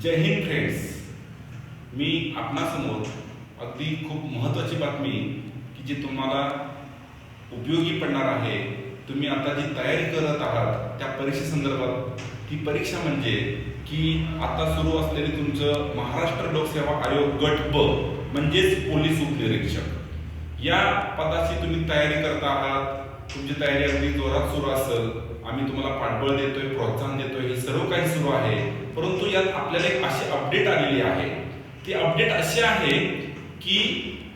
जय Hind friends मी आपणासमोर अगदी खूप महत्त्वाची बातमी की जी तुम्हाला उपयोगी पडणार आहे तुम्ही आता जी तयारी करत आहात त्या परीक्षेसंदर्भात ती परीक्षा म्हणजे की आता सुरू असलेले तुमचं महाराष्ट्र लोकसेवा आयोग गट ब म्हणजेच पोलीस उपनिरीक्षक. या पदाची तुम्ही तयारी करत आहात तुमची तयारी अगदी जोरात सुरू असेल आम्ही तुम्हाला पाठबळ देतोय प्रोत्साहन देतोय हे सर्व काही सुरू आहे. परंतु यात आपल्याला एक अशी अपडेट आलेली आहे. ती अपडेट अशी आहे की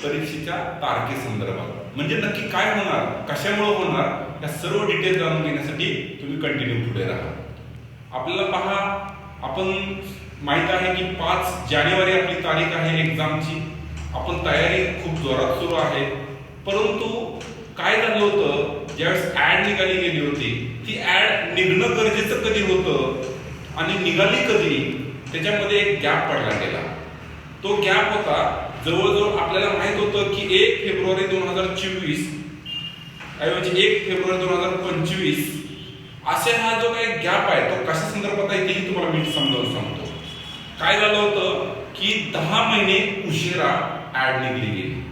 परीक्षेच्या तारखेसंदर्भात. म्हणजे नक्की काय होणार कशामुळे होणार या सर्व डिटेल जाणून घेण्यासाठी तुम्ही कंटिन्यू पुढे राहा. आपल्याला पहा आपण माहीत आहे की पाच जानेवारी आपली तारीख आहे एक्झामची आपण तयारी खूप जोरात सुरू आहे. परंतु काय झालं होतं? ज्यावेळेस ऍड निघाली गेली होती ती ऍड निघणं गरजेचं कधी होतं? आणि निघाली कधी? त्याच्यामध्ये एक गॅप पडला गेला. तो गॅप होता जवळजवळ आपल्याला माहीत होतं की एक फेब्रुवारी दोन हजार चोवीस ऐवजी एक फेब्रुवारी दोन हजार पंचवीस असे हा जो काही गॅप आहे तो कशा संदर्भात आहे तेही तुम्हाला मी समजावून सांगतो. काय झालं होतं की दहा महिने उशिरा ऍड निघली गेली.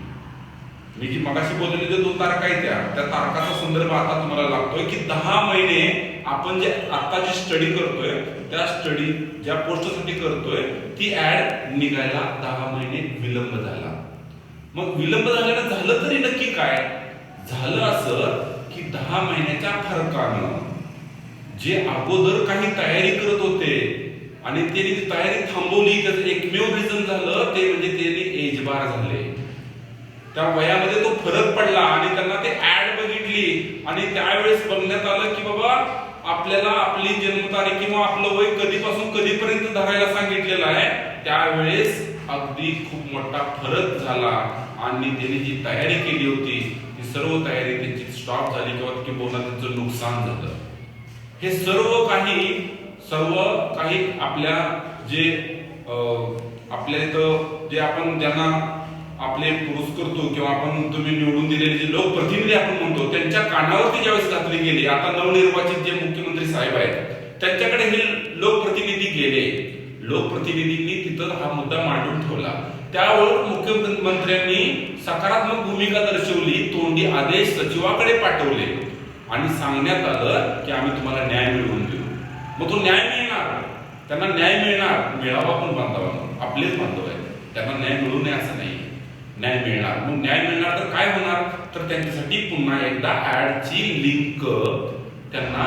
मी जी मगाशी बोललेली जे दोन तारखा आहेत त्या त्या तारखाचा संदर्भ आता तुम्हाला लागतोय की दहा महिने आपण जे आता जी स्टडी करतोय त्या स्टडी ज्या पोस्टसाठी करतोय ती ऍड निघायला दहा महिने विलंब झाला. मग विलंब झाल्यानं झालं तरी नक्की काय? झालं असं की दहा महिन्याच्या फरकानं जे अगोदर काही तयारी करत होते आणि त्यांनी ती तयारी थांबवली त्याचं एकमेव रिझन झालं ते म्हणजे त्यांनी एज बार झाले. त्या वयामध्ये तो फरक पडला आणि त्यांना ते ऍड बघितली. आणि त्यावेळेस बघण्यात आलं की बाबा आपल्याला आपली जन्मतारीख किंवा आपलं वय कधीपासून कधीपर्यंत धरायला सांगितलेलं आहे त्यावेळेस अगदी खूप मोठा फरक झाला. आणि त्यांनी जी तयारी केली होती ती सर्व तयारी त्यांची स्टॉप झाली किंवा किंबहुना त्यांचं नुकसान झालं. हे सर्व काही सर्व काही आपल्या जे आपल्या इथं जे आपण ज्यांना आपले पुरुष करतो किंवा आपण तुम्ही निवडून दिलेले जे लोकप्रतिनिधी आपण म्हणतो त्यांच्या कानावरती ज्यावेळेस घातली गेली आता नवनिर्वाचित जे मुख्यमंत्री साहेब आहेत त्यांच्याकडे हे लोकप्रतिनिधी गेले. लोकप्रतिनिधींनी तिथं हा मुद्दा मांडून ठेवला. त्यावर मुख्यमंत्र्यांनी सकारात्मक भूमिका दर्शवली तोंडी आदेश सचिवाकडे पाठवले आणि सांगण्यात आलं की आम्ही तुम्हाला न्याय मिळवून देऊ. मग तो न्याय मिळणार. त्यांना न्याय मिळणार. मिळावा पण बांधवा आपलेच बांधव आहेत. त्यांना न्याय मिळू नये असं नाही. न्याय मिळणार. मग न्याय मिळणार तर काय होणार? तर त्यांच्यासाठी पुन्हा एकदा ऍडची लिंक त्यांना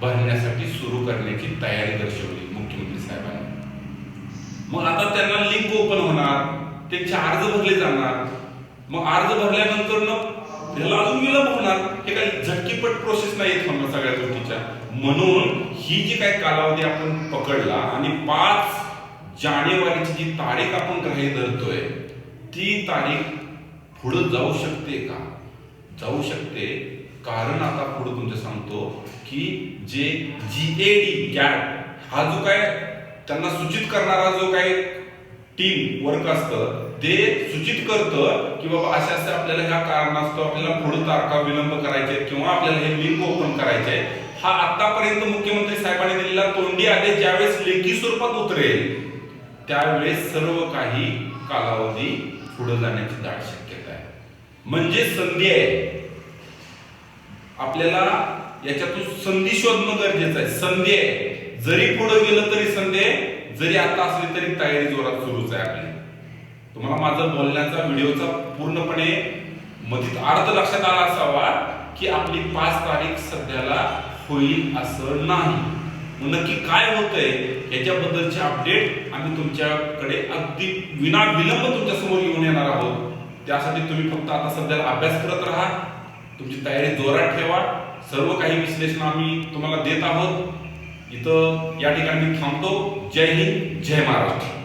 भरण्यासाठी सुरू करण्याची तयारी दर्शवली मुख्यमंत्री साहेबांनी. मग आता त्यांना लिंक ओपन होणार त्यांचे अर्ज भरले जाणार. मग अर्ज भरल्यानंतर त्याला अजून विलंब होणार. हे काही झटकीपट प्रोसेस नाही येत म्हणणं सगळ्या गोष्टीच्या. म्हणून ही जी काही कालावधी आपण पकडला आणि पाच जानेवारीची जी तारीख आपण ग्राह्य धरतोय ती तारीख पुढं जाऊ शकते का? जाऊ शकते. कारण आता पुढे तुमचं सांगतो की जे जी ए डी गॅट हा जो काय त्यांना सूचित करणारा जो काही टीम वर्क असतं ते सूचित करतं की बाबा अशा असे आपल्याला ह्या कारणास्तव आपल्याला पुढे तारखा विलंब करायचे किंवा आपल्याला हे लिंक ओपन करायचे हा आतापर्यंत मुख्यमंत्री साहेबांनी दिलेला तोंडी आदेश ज्यावेळेस लेखी स्वरूपात उतरेल त्यावेळेस सर्व काही कालावधी पुढे जाण्याची दाट शक्यता आहे. म्हणजे संधी आहे. आपल्याला याच्यातून संधी शोधणं गरजेचं आहे. संधी आहे. जरी पुढे गेलं तरी संधी जरी आता असली तरी तयारी जोरात सुरूच आहे आपली. तुम्हाला माझं बोलण्याचा व्हिडिओचा पूर्णपणे मधीत अर्थ लक्षात आला असावा की आपली पाच तारीख सध्याला होईल असं नाही. नक्की काय होतंय याच्याबद्दलचे अपडेट आम्ही तुमच्याकडे अगदी विना विलंब तुमच्यासमोर घेऊन येणार आहोत. त्यासाठी तुम्ही फक्त आता सध्याला अभ्यास करत राहा. तुमची तयारी जोरात ठेवा. सर्व काही विश्लेषण आम्ही तुम्हाला देत आहोत. इथं या ठिकाणी मी थांबतो. जय हिंद जय महाराष्ट्र.